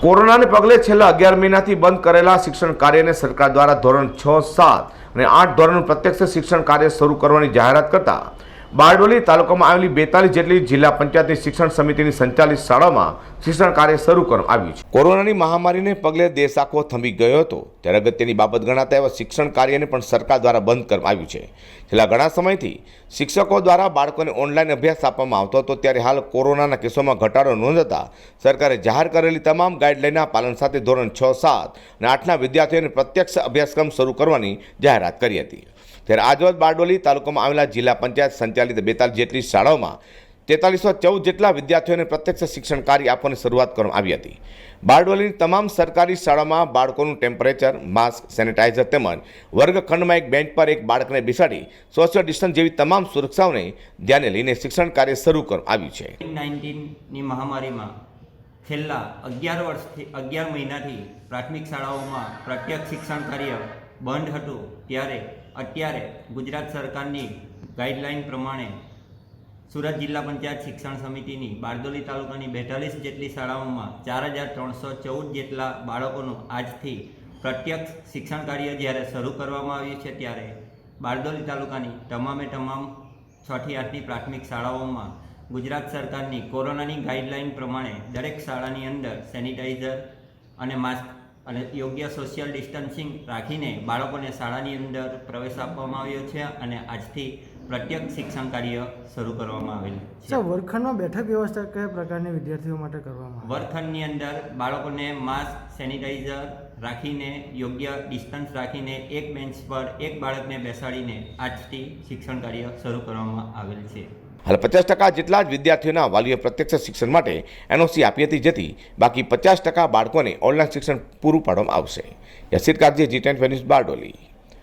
કોરોનાને પગલે છેલ્લા અગિયાર મહિનાથી બંધ કરેલા શિક્ષણ કાર્યને સરકાર દ્વારા ધોરણ છ, સાત અને આઠ ધોરણનું પ્રત્યક્ષ શિક્ષણ કાર્ય શરૂ કરવાની જાહેરાત કરતા બારડોલી તાલુકામાં આવેલી બેતાલીસ જેટલી જિલ્લા પંચાયતની શિક્ષણ સમિતિની સંચાલિત શાળામાં શિક્ષણ કાર્ય શરૂ કરવામાં આવ્યું છે. કોરોનાની મહામારીને પગલે દેશ આખો થંભી ગયો હતો. ત્યારે અગત્યની બાબત ગણાતા એવા શિક્ષણ કાર્યને પણ સરકાર દ્વારા બંધ કરવામાં આવ્યું છે. છેલ્લા ઘણા સમયથી શિક્ષકો દ્વારા બાળકોને ઓનલાઈન અભ્યાસ આપવામાં આવતો હતો. ત્યારે હાલ કોરોનાના કેસોમાં ઘટાડો નોંધાતા સરકારે જાહેર કરેલી તમામ ગાઈડલાઈનના પાલન સાથે ધોરણ છ, સાત અને આઠના વિદ્યાર્થીઓને પ્રત્યક્ષ અભ્યાસક્રમ શરૂ કરવાની જાહેરાત કરી હતી. ત્યારે આજરોજ બારડોલી તાલુકામાં આવેલા જિલ્લા પંચાયત સંચાલિત બેતાલીસ જેટલી શાળાઓમાં તેતાલીસો ચૌદ જેટલા વિદ્યાર્થીઓને પ્રત્યક્ષ શિક્ષણ કાર્ય આપવાની શરૂઆત કરવામાં આવી હતી. બારડોલીની તમામ સરકારી શાળામાં બાળકોનું ટેમ્પરેચર, માસ્ક, સેનિટાઇઝર તેમજ વર્ગખંડમાં એક બેન્ચ પર એક બાળકને બેસાડી સોશિયલ ડિસ્ટન્સ જેવી તમામ સુરક્ષાઓને ધ્યાને લઈને શિક્ષણ કાર્ય શરૂ કરવામાં આવ્યું છે. નાઇન્ટીનની મહામારીમાં છેલ્લા અગિયાર વર્ષથી, અગિયાર મહિનાથી પ્રાથમિક શાળાઓમાં પ્રત્યક્ષ શિક્ષણ કાર્ય બંધ હતું. ત્યારે અત્યારે ગુજરાત સરકારની ગાઈડલાઈન પ્રમાણે સુરત જિલ્લા પંચાયત શિક્ષણ સમિતિની બારડોલી તાલુકાની બેતાલીસ જેટલી શાળાઓમાં ચાર હજાર ત્રણસો ચૌદ જેટલા બાળકોનું આજથી પ્રત્યક્ષ શિક્ષણ કાર્ય જ્યારે શરૂ કરવામાં આવ્યું છે ત્યારે બારડોલી તાલુકાની તમામે તમામ છથી આઠની પ્રાથમિક શાળાઓમાં ગુજરાત સરકારની કોરોનાની ગાઈડલાઈન પ્રમાણે દરેક શાળાની અંદર સેનિટાઈઝર અને માસ્ક અને યોગ્ય સોશિયલ ડિસ્ટન્સિંગ રાખીને બાળકોને શાળાની અંદર પ્રવેશ આપવામાં આવ્યો છે અને આજથી પ્રત્યક્ષ શિક્ષણ કાર્ય શરૂ કરવામાં આવેલ છે. વર્ગખંડમાં બેઠક વ્યવસ્થા કયા પ્રકારની વિદ્યાર્થીઓ માટે કરવામાં આવે? વર્ગખંડની અંદર બાળકોને માસ્ક સેનિટાઈઝર રાખીને યોગ્ય ડિસ્ટન્સ રાખીને એક બેન્ચ પર એક બાળકને બેસાડીને આજથી શિક્ષણ કાર્ય શરૂ કરવામાં આવેલ છે. હાલ પચાસ ટકા જેટલા જ વિદ્યાર્થીઓના વાલીઓ પ્રત્યક્ષ શિક્ષણ માટે એનઓસી આપી હતી જેથી બાકી પચાસ ટકા બાળકોને ઓનલાઈન શિક્ષણ પૂરું પાડવામાં આવશે. યસીર કાગજી જી ટેન બારડોલી.